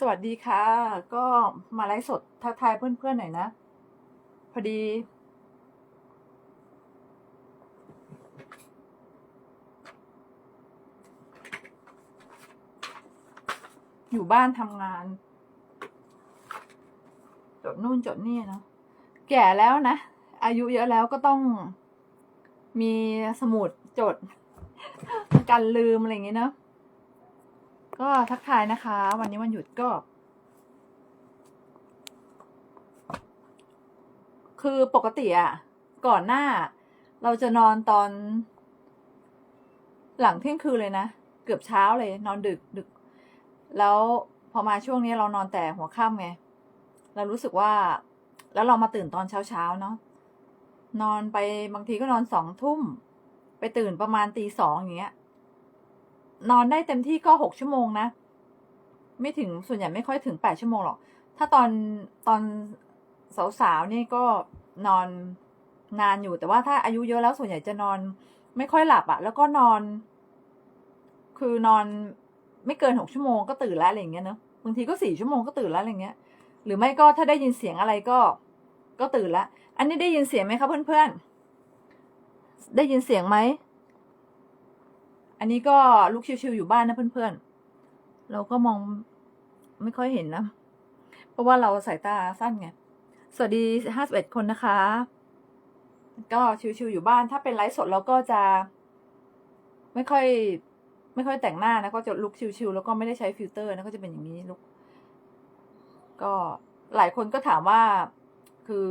สวัสดีค่ะ ก็มาไลฟ์สดทักทายเพื่อนๆหน่อยนะ พอดี อยู่บ้านทำงาน จดนู่นจดนี่เนาะแก่แล้วนะ อายุเยอะแล้วก็ต้องมีสมุดจด กันลืมอะไรอย่างเงี้ยเนาะ ก็ทักทายนะคะ วันนี้วันหยุดก็ คือปกติอะก่อนหน้า เราจะนอนตอน หลังเที่ยงคืนเลยนะ เกือบเช้าเลย นอนดึกดึก แล้วพอมาช่วงนี้เรานอนแต่หัวค่ำไง เรารู้สึกว่า แล้วเรามาตื่นตอนเช้าเช้าเนาะนอนไปบางทีก็นอนสองทุ่ม ไปตื่นประมาณตีสองอย่างเงี้ย นอนได้เต็มที่ก็หกชั่วโมงนะ ไม่ถึงส่วนใหญ่ไม่ค่อยถึงแปดชั่วโมงหรอก ถ้าตอนตอนสาวๆนี่ก็นอนนานอยู่แต่ว่าถ้าอายุเยอะแล้วส่วนใหญ่จะนอนไม่ค่อยหลับอะแล้วก็นอน คือนอนไม่เกินหกชั่วโมงก็ตื่นแล้วอะไรอย่างเงี้ยเนอะบางทีก็สี่ชั่วโมงก็ตื่นแล้วอะไรเงี้ย หรือไม่ก็ถ้าได้ยินเสียงอะไรก็ก็ตื่นละ อันนี้ได้ยินเสียงไหมคะเพื่อนๆ ได้ยินเสียงไหม อันนี้ก็ลุกชิวๆอยู่บ้านนะเพื่อนๆ เราก็มองไม่ค่อยเห็นนะ เพราะว่าเราสายตาสั้นไง สวัสดีห้าสิบเอ็ดคนนะคะ ก็ชิวๆอยู่บ้าน ถ้าเป็นไลฟ์สดเราก็จะ ไม่ค่อย ไม่ค่อยแต่งหน้านะ ก็จะลุกชิวๆแล้วก็ไม่ได้ใช้ฟิลเตอร์นะ ก็จะเป็นอย่างนี้ลุก ก็หลายคนก็ถามว่าคือ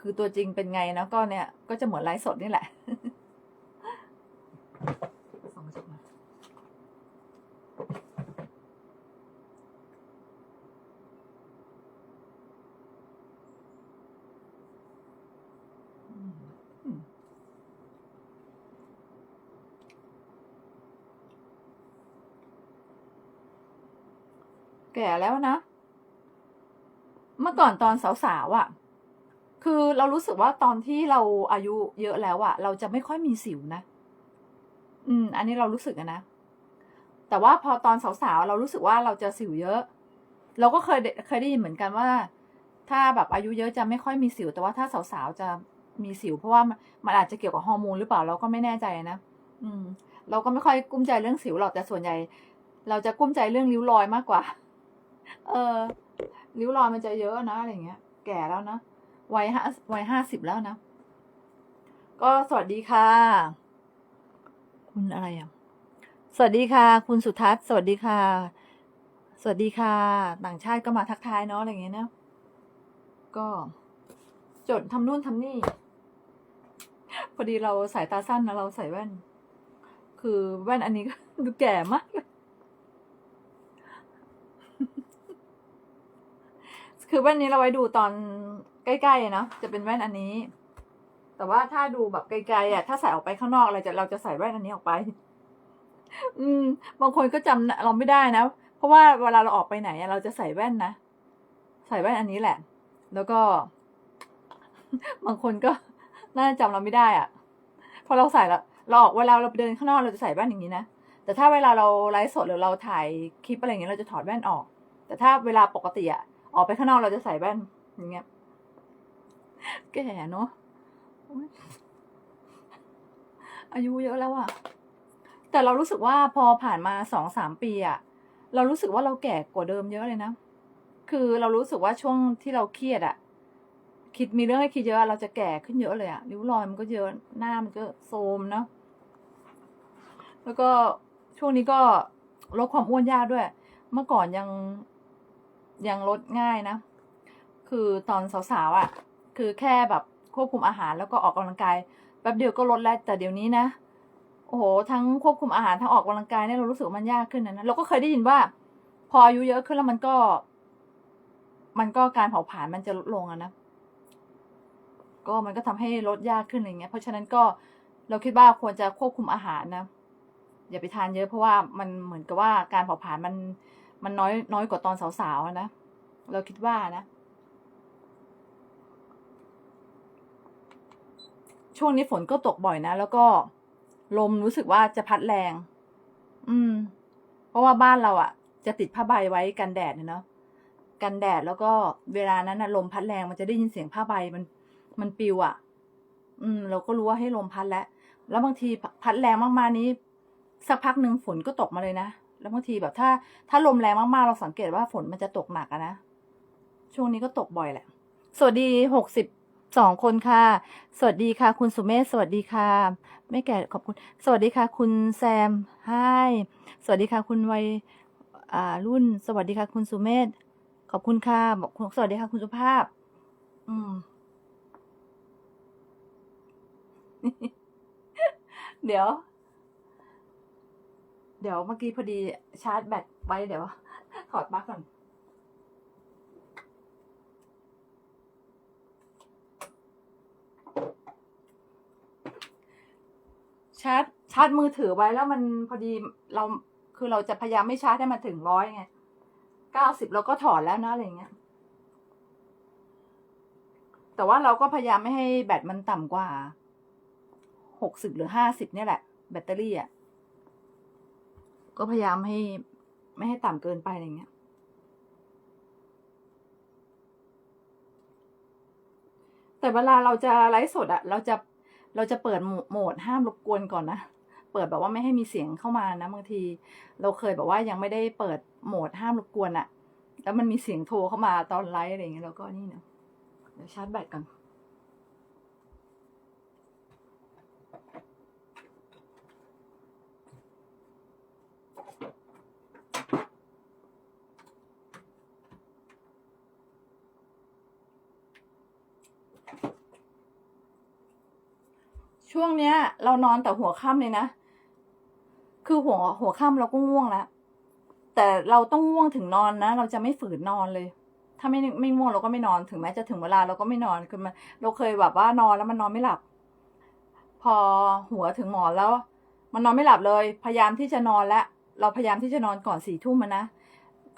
คือตัวจริงเป็นไงนะก็เนี่ย ก็จะเหมือนไลฟ์สดนี่แหละ ส่องกระจกหน่อยอืมอืม แก่แล้วนะ เมื่อก่อนตอนสาวๆอะ่ะ คือเรารู้สึกว่าตอนที่เราอายุเยอะแล้วอะ่ะ เราจะไม่ค่อยมีสิวนะ อืม อันนี้เรารู้สึกนะ แต่ว่าพอตอนสาวๆเรารู้สึกว่าเราจะสิวเยอะ เราก็เคยเคยได้ยินเหมือนกันว่า ถ้าแบบอายุเยอะจะไม่ค่อยมีสิว แต่ว่าถ้าสาวๆจะมีสิว เพราะว่ามันอาจจะเกี่ยวกับฮอร์โมนหรือเปล่าเราก็ไม่แน่ใจนะอืม เราก็ไม่ค่อยกุ้มใจเรื่องสิวหรอกแต่ส่วนใหญ่ เราจะกุ้มใจเรื่องริ้วรอยมากกว่า เออริ้วรอยมันจะเยอะนะอะไรเงี้ย แก่แล้วนะวัยห้าวัยห้าสิบแล้วนะ ก็สวัสดีค่ะ คุณอะไรอะ สวัสดีค่ะ คุณสุทัศน์ สวัสดีค่ะ สวัสดีค่ะ ต่างชาติก็มาทักทายเนาะอะไรเงี้ยนะ ก็จดทำนู่นทำนี่ พอดีเราสายตาสั้นนะเราใส่แว่น คือแว่นอันนี้ก็ดูแก่มากเลย คือแว่นนี้เราไว้ดูตอนใกล้ๆเนาะจะเป็นแว่นอันนี้ แต่ว่าถ้าดูแบบไกลๆอะถ้าใส่ออกไปข้างนอกเรจะเราจะใส่แว่นอันนี้ออกไป อืม บางคนก็จำเราไม่ได้นะเพราะว่าเวลาเราออกไปไหนเราจะใส่แว่นนะใส่แว่นอันนี้แหละ แล้วก็ บางคนก็น่าจะจำเราไม่ได้อะพอเราใส่แล้วเราออกเวลาเราเดินข้างนอกเราจะใส่แว่นอย่างนี้นะแต่ถ้าเวลาเราไลฟ์สดหรือเราถ่ายคลิปอะไรอย่างเงี้ยเราจะถอดแว่นออก แต่ถ้าเวลาปกติอะ ออกไปข้างนอกเราจะใส่แว่นอย่างเงี้ย แก่เนาะโอ๊ยอายุเยอะแล้วอะแต่เรารู้สึกว่าพอผ่านมาสองสามปีอะเรารู้สึกว่าเราแก่กว่าเดิมเยอะเลยนะ คือเรารู้สึกว่าช่วงที่เราเครียดอะคิดมีเรื่องให้คิดเยอะ เราจะแก่ขึ้นเยอะเลยอะริ้วรอยมันก็เยอะหน้ามันก็โทรมเนาะแล้วก็ช่วงนี้ก็ลดความอ้วนยากด้วย เมื่อก่อนยัง ยังลดง่ายนะ คือตอนสาวๆอะ่ะ คือแค่แบบควบคุมอาหารแล้วก็ออกกำลังกายแป๊บเดียวก็ลดแล้วแต่เดี๋ยวนี้นะ โอ้โห ทั้งควบคุมอาหารทั้งออกกำลังกายเนี่ยเรารู้สึกมันยากขึ้นนะนะเราก็เคยได้ยินว่า พออายุเยอะขึ้นแล้วมันก็ มันก็การเผาผลาญมันจะลดลงอะนะก็มันก็ทำให้ลดยากขึ้นอะไรเงี้ย เพราะฉะนั้นก็เราคิดว่าควรจะควบคุมอาหารนะ อย่าไปทานเยอะเพราะว่ามันเหมือนกับว่าการเผาผลาญมัน มันน้อยน้อยกว่าตอนสาวๆนะ เราคิดว่านะ ช่วงนี้ฝนก็ตกบ่อยนะ แล้วก็ลมรู้สึกว่าจะพัดแรง อืม เพราะว่าบ้านเราอะจะติดผ้าใบไว้กันแดดเนาะ กันแดดแล้วก็เวลานั้นนะลมพัดแรงมันจะได้ยินเสียงผ้าใบมันมันปิวอะ่ะ อืม เราก็รู้ว่าให้ลมพัดแล้ว แล้วบางทีพัดแรงมากๆนี้ สักพักหนึ่งฝนก็ตกมาเลยนะ แล้วบางทีแบบถ้าถ้าลมแรงมากๆ เราสังเกตว่าฝนมันจะตกหนักอะนะ ช่วงนี้ก็ตกบ่อยแหละ สวัสดีหกสิบสองคนค่ะ สวัสดีค่ะ คุณสุเมธสวัสดีค่ะ ไม่แก่ขอบคุณ สวัสดีค่ะ คุณแซมไฮสวัสดีค่ะ คุณวัยอ่ารุ่น สวัสดีค่ะ คุณสุเมธขอบคุณค่ะบอกสวัสดีค่ะ คุณสุภาพ อืม เดี๋ยว เดี๋ยวเมื่อกี้พอดีชาร์จแบตไว้เดี๋ยวถอดปลั๊กก่อนชาร์จชาร์จมือถือไว้แล้วมันพอดีเราคือเราจะพยายามไม่ชาร์จให้มันถึงร้อยไงเก้าสิบเราก็ถอดแล้วนะอะไรเงี้ย แต่ว่าเราก็พยายามไม่ให้แบตมันต่ำกว่าหกสิบหรือห้าสิบเนี่ยแหละ แบตเตอรี่อะ ก็พยายามให้ไม่ให้ต่ำเกินไปอะไรเงี้ย แต่เวลาเราจะไลฟ์สดอะเราจะเราจะเปิดโหมดห้ามรบกวนก่อนนะ เปิดแบบว่าไม่ให้มีเสียงเข้ามานะบางที เราเคยแบบว่ายังไม่ได้เปิดโหมดห้ามรบกวนอะแล้วมันมีเสียงโทรเข้ามาตอนไลฟ์อะไรเงี้ยเราก็นี่เนาะเดี๋ยวชาร์จแบตก่อน ช่วงเนี้ย เรานอนแต่หัวค่ำเลยนะ คือหัวหัวค่ำเราก็ง่วงแล้ว แต่เราต้องง่วงถึงนอนนะ เราจะไม่ฝืนนอนเลย ถ้าไม่ไม่ง่วงเราก็ไม่นอน ถึงแม้จะถึงเวลาเราก็ไม่นอน คือมันเราเคยแบบว่านอนแล้วมันนอนไม่หลับ พอหัวถึงหมอนแล้ว มันนอนไม่หลับเลย พยายามที่จะนอนแล้ว เราพยายามที่จะนอนก่อนสี่ทุ่มนะ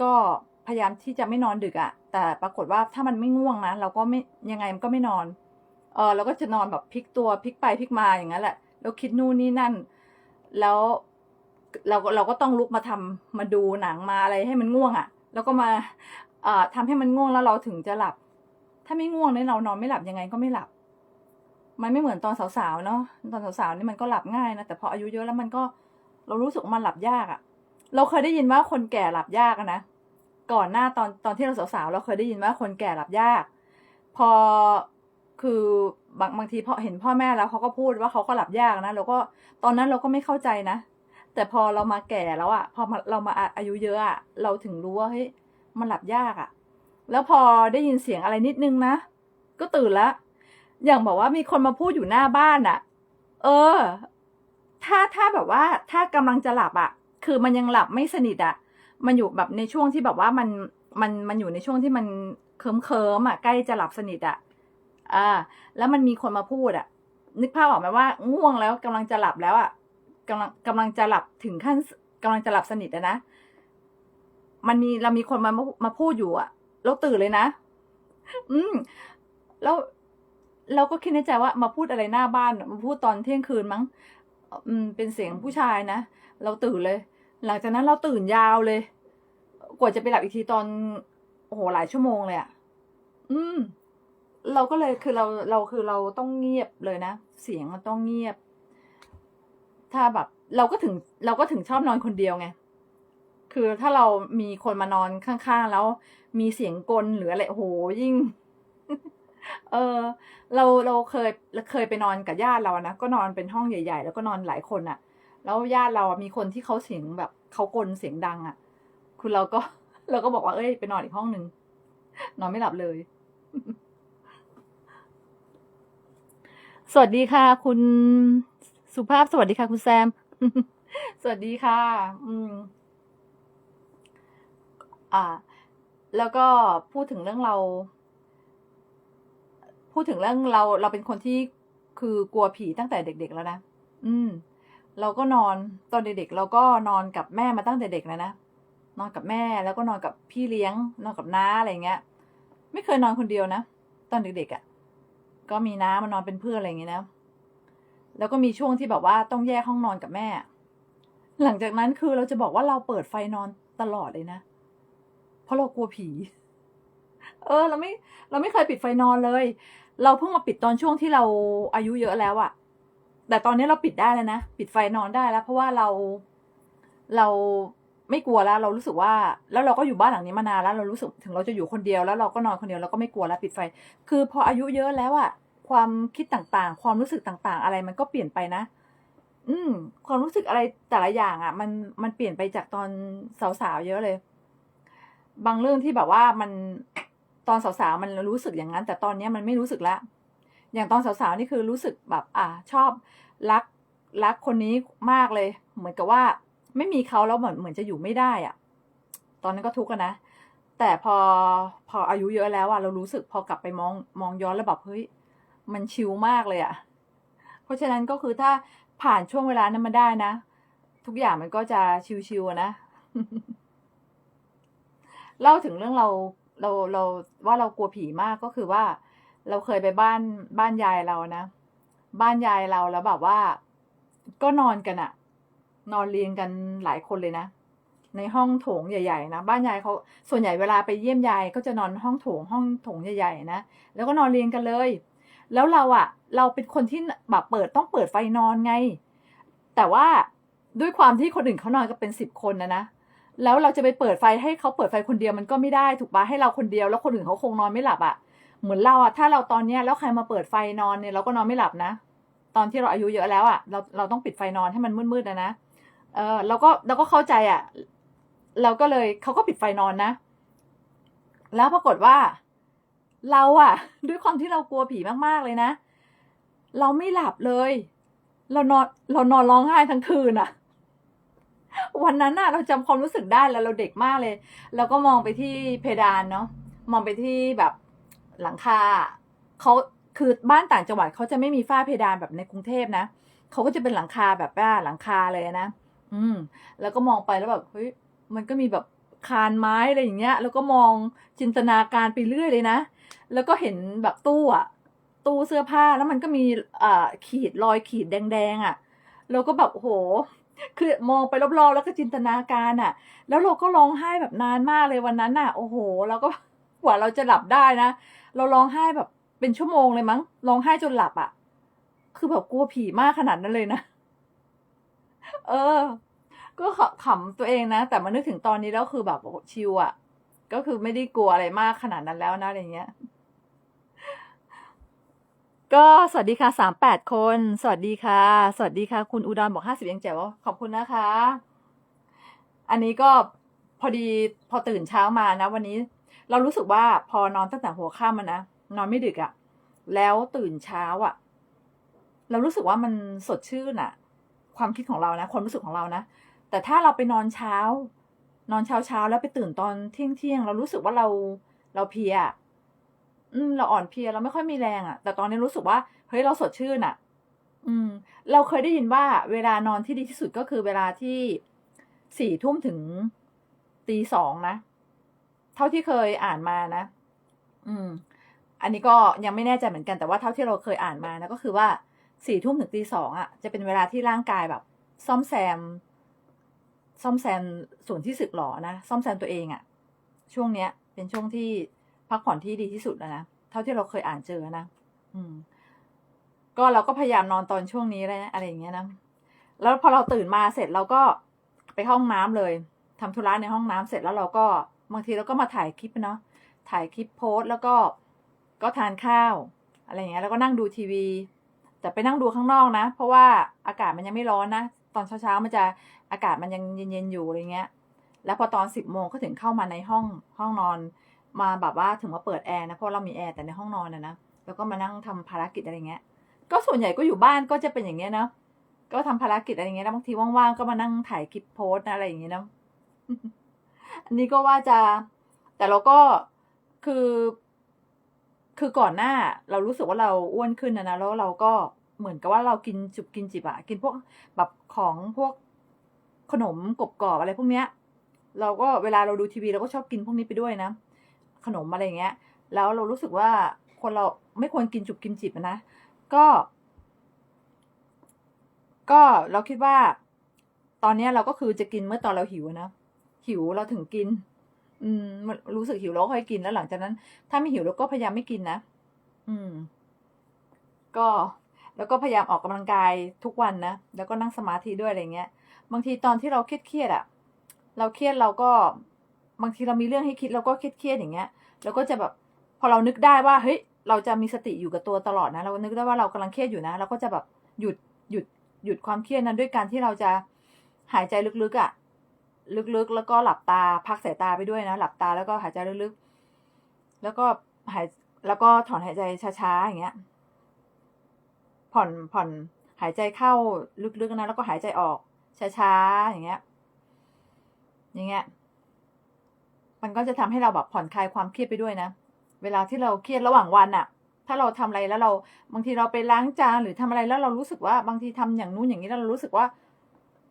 ก็พยายามที่จะไม่นอนดึกอะ่ะแต่ปรากฏว่าถ้ามันไม่ง่วงนะเราก็ไม่ยังไงมันก็ไม่นอน เออเราก็จะนอนแบบพลิกตัวพลิกไปพลิกมาอย่างนั้นแหละ แล้วคิดนู่นนี่นั่น แล้วเราก็เราก็ต้องลุกมาทำมาดูหนังมาอะไรให้มันง่วงอะ่ะ แล้วก็มาเอ่อทำให้มันง่วงแล้วเราถึงจะหลับ ถ้าไม่ง่วงเนี่ยเรานอนไม่หลับยังไงก็ไม่หลับ มันไม่เหมือนตอนสาวๆเนาะตอนสาวๆนี่มันก็หลับง่ายนะแต่พออายุเยอะแล้วมันก็เรารู้สึกมันหลับยากอะ่ะ เราเคยได้ยินว่าคนแก่หลับยากนะก่อนหน้าตอนตอนที่เราสาวๆเราเคยได้ยินว่าคนแก่หลับยาก พอ คือบางบางทีพอเห็นพ่อแม่แล้วเขาก็พูดว่าเขาก็หลับยากนะเราก็ตอนนั้นเราก็ไม่เข้าใจนะ แต่พอเรามาแก่แล้วอะพอมาเรามาอายุเยอะอะเราถึงรู้ว่าเฮ้ยมันหลับยากอะแล้วพอได้ยินเสียงอะไรนิดนึงนะก็ตื่นล้วอย่างบอกว่ามีคนมาพูดอยู่หน้าบ้านอะเออ ถ้าถ้าแบบว่าถ้ากำลังจะหลับอะคือมันยังหลับไม่สนิทอะมันอยู่แบบในช่วงที่แบบว่ามันมันมันอยู่ในช่วงที่มันเคิมเคิมอะใกล้จะหลับสนิทอะ อ่า แล้วมันมีคนมาพูดอะนึกภาพออกไหมว่าง่วงแล้วกำลังจะหลับแล้วอะกำลังกำลังจะหลับถึงขั้นกำลังจะหลับสนิทอะนะ มันมีเรามีคนมามาพูดอยู่อะเราตื่นเลยนะ อืม แล้วเราก็คิดในใจว่ามาพูดอะไรหน้าบ้านมาพูดตอนเที่ยงคืนมั้ง อืม เป็นเสียงผู้ชายนะ เราตื่นเลย หลังจากนั้นเราตื่นยาวเลย กว่าจะไปหลับอีกทีตอน โอ้โหหลายชั่วโมงเลยอะอืม เราก็เลยคือเราเราคือเราต้องเงียบเลยนะ เสียงมันต้องเงียบ ถ้าแบบ เราก็ถึง เราก็ถึงชอบนอนคนเดียวไงคือถ้าเรามีคนมานอนข้างๆ แล้ว มีเสียงกลหรืออะไรโหยิ่ง เออ เราเราเคยเราเคยไปนอนกับญาติเรานะก็นอนเป็นห้องใหญ่ ๆ แล้วก็นอนหลายคนอะ่ะ แล้วญาติเราอะมีคนที่เขาเสียงแบบเขากลเสียงดังอะ่ะ คุณเราก็ เราก็บอกว่าเอ้ยไปนอนอีกห้องหนึ่งนอนไม่หลับเลย สวัสดีค่ะ คุณสุภาพสวัสดีค่ะ คุณแซม สวัสดีค่ะ อืม อ่า แล้วก็พูดถึงเรื่องเรา พูดถึงเรื่องเรา เราเป็นคนที่คือกลัวผีตั้งแต่เด็ก ๆ แล้วนะ อืม เราก็นอนตอนเด็กๆเราก็นอนกับแม่มาตั้งแต่เด็กแล้วนะ นอนกับแม่แล้วก็นอนกับพี่เลี้ยง นอนกับน้าอะไรเงี้ย ไม่เคยนอนคนเดียวนะ ตอนเด็กๆอะ่ะ ก็มีน้ามานอนเป็นเพื่อนอะไรอย่างเงี้ยนะ แล้วก็มีช่วงที่แบบว่าต้องแยกห้องนอนกับแม่ หลังจากนั้นคือเราจะบอกว่าเราเปิดไฟนอนตลอดเลยนะ เพราะเรากลัวผี เออ เราไม่ เราไม่เคยปิดไฟนอนเลย เราเพิ่งมาปิดตอนช่วงที่เราอายุเยอะแล้วอะแต่ตอนนี้เราปิดได้แล้วนะ ปิดไฟนอนได้แล้ว เพราะว่าเรา เรา ไม่กลัวแล้ว เรารู้สึกว่า แล้วเราก็อยู่บ้านหลังนี้มานานแล้วเรารู้สึกถึงเราจะอยู่คนเดียวแล้วเราก็นอนคนเดียวเราก็ไม่กลัวแล้วปิดไฟ คือพออายุเยอะแล้วอะความคิดต่างๆ ความรู้สึกต่างๆ อะไรมันก็เปลี่ยนไปนะ อืม ความรู้สึกอะไรแต่ละอย่างอะมันมันเปลี่ยนไปจากตอนสาวๆเยอะเลย บางเรื่องที่แบบว่ามันตอนสาวๆมันรู้สึกอย่างนั้น แต่ตอนนี้มันไม่รู้สึกแล้วอย่างตอนสาวๆนี่คือรู้สึกแบบ อ่าชอบรักรักคนนี้มากเลย เหมือนกับว่า ไม่มีเขาแล้วเหมือนเหมือนจะอยู่ไม่ได้อะตอนนั้นก็ทุกข์นะ แต่พอพออายุเยอะแล้วอะเรารู้สึกพอกลับไปมองมองย้อนแล้วแบบเฮ้ยมันชิลมากเลยอะเพราะฉะนั้นก็คือถ้าผ่านช่วงเวลานั้นมาได้นะ ทุกอย่างมันก็จะชิวๆนะเล่าถึงเรื่องเราเราเราว่าเรากลัวผีมากก็คือว่า เราเคยไปบ้านบ้านยายเรานะ บ้านยายเราแล้วแบบว่า ก็นอนกันอะ นอนเรียงกันหลายคนเลยนะ ในห้องโถงใหญ่ๆนะบ้านยายเขาส่วนใหญ่เวลาไปเยี่ยมยายก็จะนอนห้องโถงห้องโถงใหญ่ๆนะแล้วก็นอนเรียงกันเลย แล้วเราอะเราเป็นคนที่แบบเปิดต้องเปิดไฟนอนไง แต่ว่าด้วยความที่คนอื่นเขานอนก็เป็นสิบคนนะนะแล้วเราจะไปเปิดไฟให้เขาเปิดไฟคนเดียวมันก็ไม่ได้ถูกปะให้เราคนเดียวแล้วคนอื่นเขาคงนอนไม่หลับอะเหมือนเราอะถ้าเราตอนเนี้ยแล้วใครมาเปิดไฟนอนเนี่ยเราก็นอนไม่หลับนะ ตอนที่เราอายุเยอะแล้วอะเราเราต้องปิดไฟนอนให้มันมืดๆนะนะ เออเราก็เราก็เข้าใจอะ่ะ เราก็เลยเขาก็ปิดไฟนอนนะ แล้วปรากฏว่า เราอะ่ะ ด้วยความที่เรากลัวผีมากๆเลยนะ เราไม่หลับเลย เรานอนเรานอนร้องไห้ทั้งคืนอะ่ะ วันนั้นน่ะ เราจำความรู้สึกได้แล้วเราเด็กมากเลย เราก็มองไปที่เพดานเนาะมองไปที่แบบหลังคาเขาคือบ้านต่างจังหวัดเขาจะไม่มีฝ้าเพดานแบบในกรุงเทพนะเขาก็จะเป็นหลังคาแบบว่าหลังคาเลยนะ อืม แล้วก็มองไปแล้วแบบเฮ้ยมันก็มีแบบคานไม้อะไรอย่างเงี้ย แล้วก็มองจินตนาการไปเรื่อยเลยนะ แล้วก็เห็นแบบตู้อะตู้เสื้อผ้าแล้วมันก็มีอ่าขีดรอยขีดแดงๆอะเราก็แบบโห คือมองไปรอบๆแล้วก็จินตนาการอะแล้วเราก็ร้องไห้แบบนานมากเลยวันนั้นอะโอ้โหเราก็กว่าเราจะหลับได้นะ เราร้องไห้แบบเป็นชั่วโมงเลยมั้งร้องไห้จนหลับอะคือแบบกลัวผีมากขนาดนั้นเลยนะ เออ ก็ขำตัวเองนะ แต่มานึกถึงตอนนี้แล้วคือแบบชิลอะก็คือไม่ได้กลัวอะไรมากขนาดนั้นแล้วนะอะไรเงี้ย ก็สวัสดีค่ะสามแปดคน สวัสดีค่ะ สวัสดีค่ะ คุณอุดรบอกห้าสิบยังแจ๋วขอบคุณนะคะ อันนี้ก็พอดีพอตื่นเช้ามานะ วันนี้เรารู้สึกว่าพอนอนตั้งแต่หัวค่ำมันะนอนไม่ดึกอะแล้วตื่นเช้าอะเรารู้สึกว่ามันสดชื่นอะ ความคิดของเรานะความรู้สึกของเรานะ แต่ถ้าเราไปนอนเช้า นอนเช้าเช้าแล้วไปตื่นตอนเที่ยงเที่ยงเรารู้สึกว่าเราเราเพียอะอืม เราอ่อนเพลียเราไม่ค่อยมีแรงอะแต่ตอนนี้รู้สึกว่าเฮ้ยเราสดชื่นอะอืม เราเคยได้ยินว่าเวลานอนที่ดีที่สุดก็คือเวลาที่สี่ทุ่มถึงตีสองนะ เท่าที่เคยอ่านมานะ อืม อันนี้ก็ยังไม่แน่ใจเหมือนกันแต่ว่าเท่าที่เราเคยอ่านมานะก็คือว่า สี่ทุ่มถึงตีสองอะ จะเป็นเวลาที่ร่างกายแบบ ซ่อมแซม ซ่อมแซมส่วนที่สึกหรอนะ ซ่อมแซมตัวเองอะ ช่วงเนี้ย เป็นช่วงที่พักผ่อนที่ดีที่สุดแล้วนะ เท่าที่เราเคยอ่านเจอนะ อืม ก็เราก็พยายามนอนตอนช่วงนี้เลยนะอะไรอย่างเงี้ยนะ แล้วพอเราตื่นมาเสร็จเราก็ไปห้องน้ำเลยทำธุระในห้องน้ำเสร็จแล้วเราก็บางทีเราก็มาถ่ายคลิปเนาะ ถ่ายคลิปโพสต์แล้วก็ก็ทานข้าว อะไรอย่างเงี้ย แล้วก็นั่งดูทีวี แต่ไปนั่งดูข้างนอกนะ เพราะว่าอากาศมันยังไม่ร้อนนะ ตอนเช้าๆมันจะอากาศมันยังเย็นๆอยู่อะไรเงี้ย แล้วพอตอนสิบโมงก็ถึงเข้ามาในห้องห้องนอน มาแบบว่าถึงมาเปิดแอร์นะเพราะเรามีแอร์แต่ในห้องนอนนะนะแล้วก็มานั่งทำภารกิจอะไรเงี้ย ก็ส่วนใหญ่ก็อยู่บ้านก็จะเป็นอย่างเงี้ยนะก็ทำภารกิจอะไรเงี้ยแล้วบางทีว่างๆก็มานั่งถ่ายคลิปโพสต์อะไรอย่างเงี้ยนะอันนี้ก็ว่าจะ แต่เราก็คือ คือก่อนหน้าเรารู้สึกว่าเราอ้วนขึ้นนะนะแล้วเราก็เหมือนกับว่าเรากินจุบกินจิบอะกินพวกแบบของพวกขนมกรอบอะไรพวกเนี้ย เราก็เวลาเราดูทีวีเราก็ชอบกินพวกนี้ไปด้วยนะ ขนมอะไรเงี้ย แล้วเรารู้สึกว่าคนเราไม่ควรกินจุบกินจิบนะ ก็ ก็เราคิดว่า ตอนนี้เราก็คือจะกินเมื่อตอนเราหิวนะ หิวเราถึงกิน อืมมันรู้สึกหิวแล้วค่อยกินแล้วหลังจากนั้น ถ้าไม่หิวเราก็พยายามไม่กินนะอืม ก็แล้วก็พยายามออกกำลังกายทุกวันนะแล้วก็นั่งสมาธิด้วยอะไรเงี้ย บางทีตอนที่เราเครียดเครียดๆอะเราเครียดเราก็ บางทีเรามีเรื่องให้คิดเราก็เครียดเครียดๆอย่างเงี้ยเราก็จะแบบ พอเรานึกได้ว่าเฮ้ยเราจะมีสติอยู่กับตัวตลอดนะ เรานึกได้ว่าเรากำลังเครียดอยู่นะเราก็จะแบบหยุดหยุดหยุดความเครียดนั้นด้วยการที่เราจะหายใจลึกๆอะ่ะ ลึกๆ แล้วก็หลับตาพักสายตาไปด้วยนะ หลับตาแล้วก็หายใจลึกๆ แล้วก็หายแล้วก็ถอนหายใจช้าๆอย่างเงี้ย ผ่อนผ่อนหายใจเข้าลึกๆนะแล้วก็หายใจออกช้าๆอย่างเงี้ย อย่างเงี้ย มันก็จะทำให้เราแบบผ่อนคลายความเครียดไปด้วยนะ เวลาที่เราเครียดระหว่างวันอะถ้าเราทำอะไรแล้วเราบางทีเราไปล้างจานหรือทำอะไรแล้วเรารู้สึกว่าบางทีทำอย่างนู้นอย่างนี้แล้วเรารู้สึกว่า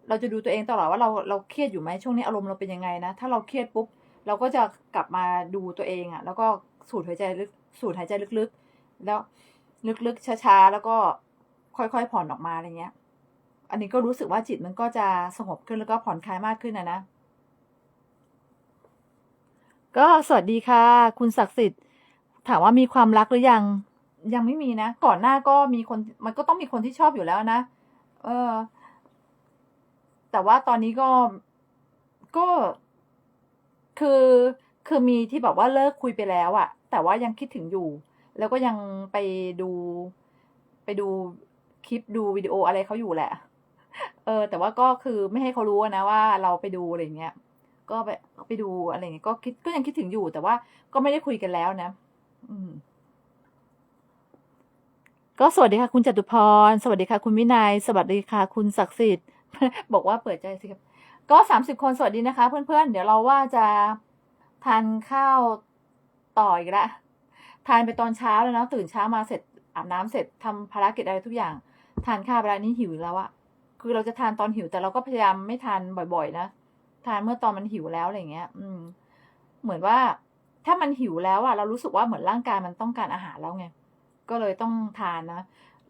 เราจะดูตัวเองตลอดว่าเราเราเครียดอยู่ไหมช่วงนี้อารมณ์เราเป็นยังไงนะ ถ้าเราเครียดปุ๊บ เราก็จะกลับมาดูตัวเองอะแล้วก็สูดหายใจลึกสูดหายใจลึกๆ แล้วลึกๆช้าๆแล้วก็ค่อยๆผ่อนออกมาอะไรเงี้ย อันนี้ก็รู้สึกว่าจิตมันก็จะสงบขึ้นแล้วก็ผ่อนคลายมากขึ้นนะนะ ก็สวัสดีค่ะ คุณศักดิ์สิทธิ์ ถามว่ามีความรักหรือยัง ยังไม่มีนะ ก่อนหน้าก็มีคนมันก็ต้องมีคนที่ชอบอยู่แล้วนะ เออ แต่ว่าตอนนี้ก็ก็คือคือมีที่แบบว่าเลิกคุยไปแล้วอะแต่ว่ายังคิดถึงอยู่ แล้วก็ยังไปดู ไปดูคลิปดูวิดีโออะไรเขาอยู่แหละ เออ แต่ว่าก็คือไม่ให้เขารู้นะว่าเราไปดูอะไรเงี้ย ก็ไปไปดูอะไรเงี้ยก็คิดก็ยังคิดถึงอยู่ แต่ว่าก็ไม่ได้คุยกันแล้วนะ อืมก็สวัสดีค่ะคุณจตุพร สวัสดีค่ะคุณวินัย สวัสดีค่ะคุณศักดิ์สิทธิ์ บอกว่าเปิดใจสิครับ ก็สามสิบคนสวัสดีนะคะ เพื่อนๆ เดี๋ยวเราว่าจะทานข้าวต่ออีกละ ทานไปตอนเช้าแล้วเนาะตื่นเช้ามาเสร็จอาบน้ำเสร็จทำภารกิจอะไรทุกอย่าง ทานข้าวไปแล้วนี่หิวแล้วอะคือเราจะทานตอนหิวแต่เราก็พยายามไม่ทานบ่อยๆ นะ ทานเมื่อตอนมันหิวแล้วอะไรเงี้ย อืม เหมือนว่าถ้ามันหิวแล้วอะเรารู้สึกว่าเหมือนร่างกายมันต้องการอาหารแล้วไง ก็เลยต้องทานนะ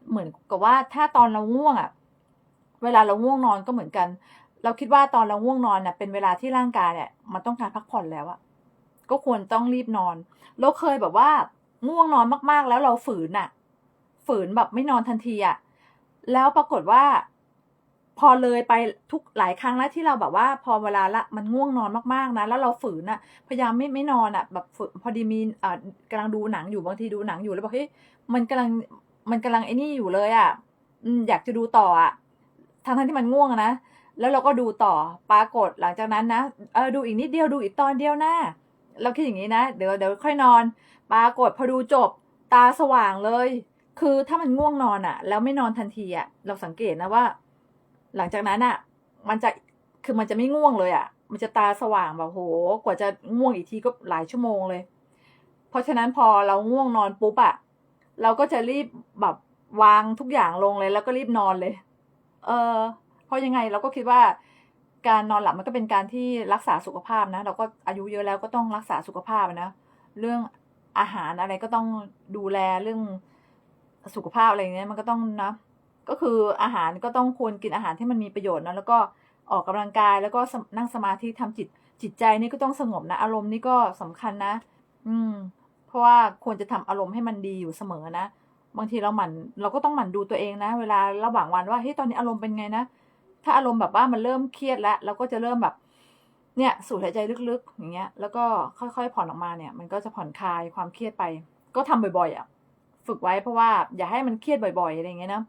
เหมือนกับว่าถ้าตอนเราง่วงอะ เวลาเราง่วงนอนก็เหมือนกัน เราคิดว่าตอนเราง่วงนอนเน่ะเป็นเวลาที่ร่างกายเนี่ยมันต้องการพักผ่อนแล้วอะก็ควรต้องรีบนอน เราเคยแบบว่าง่วงนอนมากๆ แล้วเราฝืนอะฝืนแบบไม่นอนทันทีอะแล้วปรากฏว่า พอเลยไปทุกหลายครั้งแล้วที่เราแบบว่า พอเวลาละมันง่วงนอนมากๆนะแล้วเราฝืนอะพยายามไม่ไม่นอนอะแบบฝืนพอดีมีอ่ากำลังดูหนังอยู่บางทีดูหนังอยู่แล้วบอกเฮ้ยมันกำลังมันกำลังไอ้นี่อยู่เลยอะอยากจะดูต่ออะ ทั้งทันที่มันง่วงอะนะ แล้วเราก็ดูต่อปรากฏหลังจากนั้นนะเออดูอีกนิดเดียวดูอีกตอนเดียวนะเราคิดอย่างนี้นะ เดี๋ยวเดี๋ยวค่อยนอน ปรากฏพอดูจบตาสว่างเลย คือถ้ามันง่วงนอนอะแล้วไม่นอนทันทีอะเราสังเกตนะว่า หลังจากนั้นอะมันจะคือมันจะไม่ง่วงเลยอะมันจะตาสว่างแบบโห กว่าจะง่วงอีกทีก็หลายชั่วโมงเลย เพราะฉะนั้นพอเราง่วงนอนปุ๊บอะเราก็จะรีบแบบวางทุกอย่างลงเลย แล้วก็รีบนอนเลย เออเพราะยังไงเราก็คิดว่า การนอนหลับมันก็เป็นการที่รักษาสุขภาพนะ เราก็อายุเยอะแล้วก็ต้องรักษาสุขภาพนะ เรื่องอาหารอะไรก็ต้องดูแลเรื่องสุขภาพอะไรเงี้ยมันก็ต้องนะ ก็คืออาหารก็ต้องควรกินอาหารที่มันมีประโยชน์นะแล้วก็ออกกำลังกายแล้วก็นั่งสมาธิทำจิตจิตใจนี่ก็ต้องสงบนะ อารมณ์นี่ก็สำคัญนะ อืม เพราะว่าควรจะทำอารมณ์ให้มันดีอยู่เสมอนะ บางทีเราหมั่นเราก็ต้องหมั่นดูตัวเองนะ เวลาระหว่างวันว่าเฮ้ยตอนนี้อารมณ์เป็นไงนะ ถ้าอารมณ์แบบว่ามันเริ่มเครียดแล้วเราก็จะเริ่มแบบเนี่ยสูดหายใจลึกๆ อย่างเงี้ย แล้วก็ค่อยๆผ่อนออกมาเนี่ย มันก็จะผ่อนคลายความเครียดไป ก็ทำบ่อยๆอะฝึกไว้เพราะว่าอย่าให้มันเครียดบ่อยๆอะไรเงี้ยนะ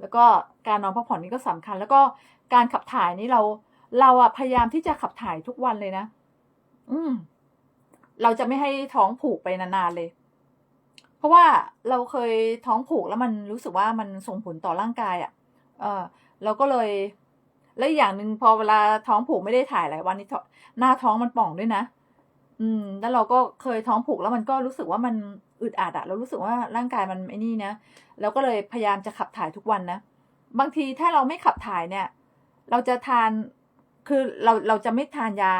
แล้วก็การนอนพักผ่อนนี่ก็สำคัญ แล้วก็การขับถ่ายนี่เรา เราอะพยายามที่จะขับถ่ายทุกวันเลยนะ อืม เราจะไม่ให้ท้องผูกไปนานๆเลย เพราะว่าเราเคยท้องผูกแล้วมันรู้สึกว่ามันส่งผลต่อร่างกายอะเออเราก็เลย และอีกอย่างหนึ่งพอเวลาท้องผูกไม่ได้ถ่ายหลายวันนี้หน้าท้องมันป่องด้วยนะ อืม แล้วเราก็เคยท้องผูกแล้วมันก็รู้สึกว่ามันอึดอัดอะเรารู้สึกว่าร่างกายมันไอ้นี่นะเราก็เลยพยายามจะขับถ่ายทุกวันนะ บางทีถ้าเราไม่ขับถ่ายเนี่ย เราจะทาน คือเราเราจะไม่ทานยา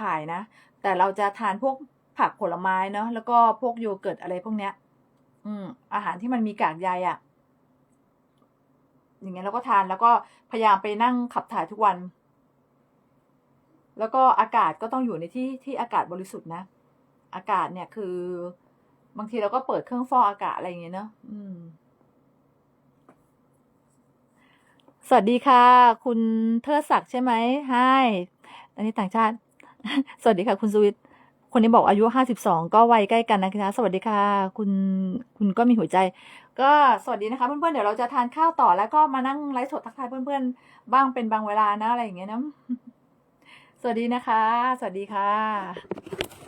ถ่ายนะ แต่เราจะทานพวกผักผลไม้เนาะ แล้วก็พวกโยเกิร์ตอะไรพวกเนี้ย อืม อาหารที่มันมีกากใยอะ่ะ อย่างเงี้ยเราก็ทานแล้วก็พยายามไปนั่งขับถ่ายทุกวัน แล้วก็อากาศก็ต้องอยู่ในที่ที่อากาศบริสุทธิ์นะ อากาศเนี่ยคือบางทีเราก็เปิดเครื่องฟอกอากาศอะไรอย่างเงี้ยเนอะอืม สวัสดีค่ะ คุณเทิดศักดิ์ใช่ไหมไฮอันนี้ต่างชาติ สวัสดีค่ะ คุณสวิต คนนี้บอกอายุห้าสิบสองก็วัยใกล้กันนะคะ สวัสดีค่ะ คุณคุณก็มีหัวใจ ก็สวัสดีนะคะเพื่อนๆเดี๋ยวเราจะทานข้าวต่อแล้วก็มานั่งไลฟ์สดทักทายเพื่อนๆ บ้างเป็นบางเวลานะอะไรอย่างเงี้ยนะสวัสดีนะคะ สวัสดีค่ะ